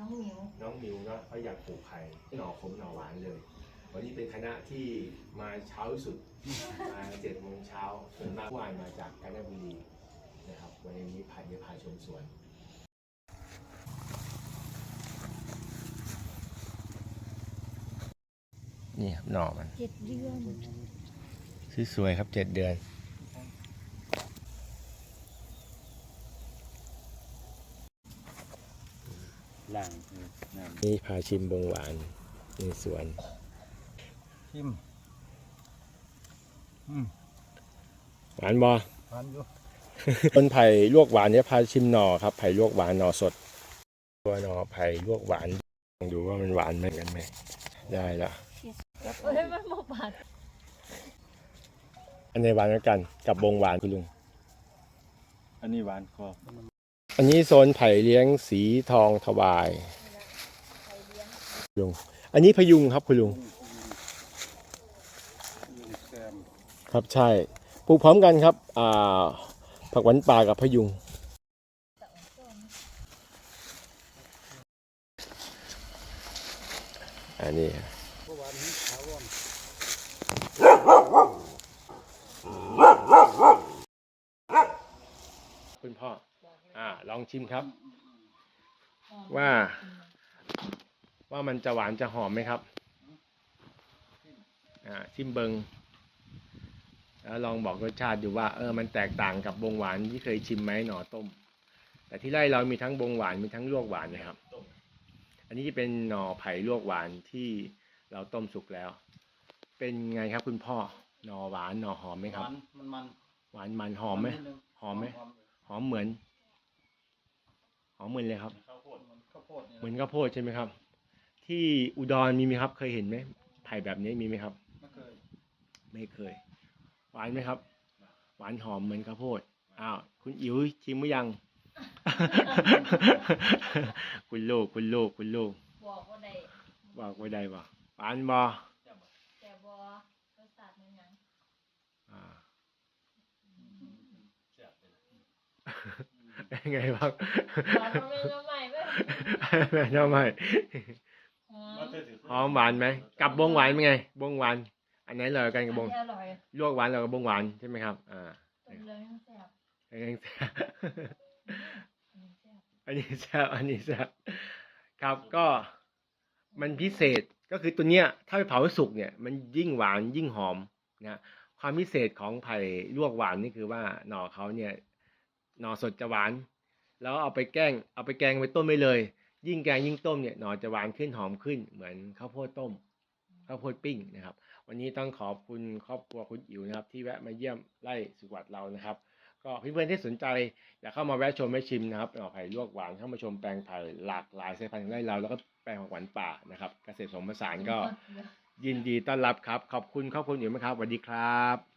น้องหมิวน้องมิวเนาะเขาอยากปลูกไผ่หน่อขมหน่อหวานเลย วันนี้เป็นคณะที่มาเช้าที่สุด มาเจ็ดโมงเช้าส่วนมากวานมาจากกาญจนบุรีนะครับ วันนี้พาเดี๋ยวพาชมสวน นี่ครับหน่อมันเจ็ดเดือน สวยๆครับเจ็ดเดือน ล่างน้ำนี่พาชิมบงหวานในสวนชิมอืมหวานบอ หวานอยู่ต้นไผ่ลวกหวานเนี่ยพาชิมหน่อครับไผ่ลวกหวานหน่อสดตัวหน่อไผ่ลวกหวานลองดูว่ามันหวานเหมือนกันไหมได้ละเอ้ยมันหมกบาดอันในหวานเหมือนกันกับบงหวานคุณลุงอันนี้หวานกว่า อันนี้โซนไผ่เลี้ยงสีทองถวายลุงอันนี้พยุงครับคุณลุง ครับใช่ปลูกพร้อมกันครับ อ่า ผักหวานป่ากับพยุง อันนี้คุณพ่อ อ่า ลองชิมครับ ว่า ว่ามันจะหวานจะหอมไหมครับ อ่า ชิมเบิงแล้วลองบอกรสชาติดูว่าเออมันแตกต่างกับบงหวานที่เคยชิมไหมหน่อต้ม แต่ที่ไร่เรามีทั้งบงหวานมีทั้งลวกหวานนะครับ อันนี้จะเป็นหน่อไผ่ลวกหวานที่เราต้มสุกแล้ว เป็นไงครับคุณพ่อหน่อหวานหน่อหอมไหมหครับวานมันมันหวานมันหอมไหมนิดนึงหอมไหมหอมเหมือน หอมเหมือนเลยครับ ข้าวโพดมันข้าวโพดเนี่ยเหมือนข้าวโพดใช่ไหมครับ ที่อุดรมีไหมครับ เคยเห็นไหมไผ่แบบนี้มีไหมครับ ไม่เคยไม่เคย หวานไหมครับ หวานหอมเหมือนข้าวโพดอ้าวคุณอิ๋วชิมหรือยัง คุณลูกคุณลูกคุณลูกบอกว่าได้บอกไว้ได้บ่หวานบ่แต่บอรสชาติมันหยังอ่าเป็นไงบ้างหวานมั นเป็นน้ำใหม่ไหมแม่น้องใหม่หอมามเถอะสิหอมหวานไหมกับบงหวานเป็นไง บงหวาน อันไหนเลยกันกับบงอันนี้อร่อยลวกหวานแล้วกับบงหวานใช่ไหมครับ อ่าต้มเลยทั้งแซ่บอันนี้แซ่บอันนี้แซ่บอันนี้แซ่บอันนี้แซ่บครับก็มันพิเศษก็คือตัวเนี้ย ถ้าไปเผาสุกเนี่ย มันยิ่งหวานยิ่งหอมนะความพิเศษของไผ่ลวกหวานนี่คือว่าหน่อเขาเนี่ย หน่อสดจะหวาน แล้วเอาไปแกล้งเอาไปแกงไปต้มไปเลย ยิ่งแกงยิ่งต้มเนี่ยหน่อจะหวานขึ้นหอมขึ้น เหมือนข้าวโพดต้มข้าวโพดปิ้งนะครับ วันนี้ต้องขอบคุณครอบครัวคุณอิ๋วนะครับ ที่แวะมาเยี่ยมไร่สุขวัตเรานะครับ ก็เพื่อนๆที่สนใจอยากเข้ามาแวะชมแวะชิมนะครับหน่อไผ่ลวกหวานเข้ามาชมแปลงไผ่หลากหลายสายพันธุ์ของไร่เราแล้วก็แปลงของหวานป่านะครับ เกษตรผสมผสานก็ยินดีต้อนรับครับ ขอบคุณครอบครัวอิ๋วมากครับสวัสดีครับ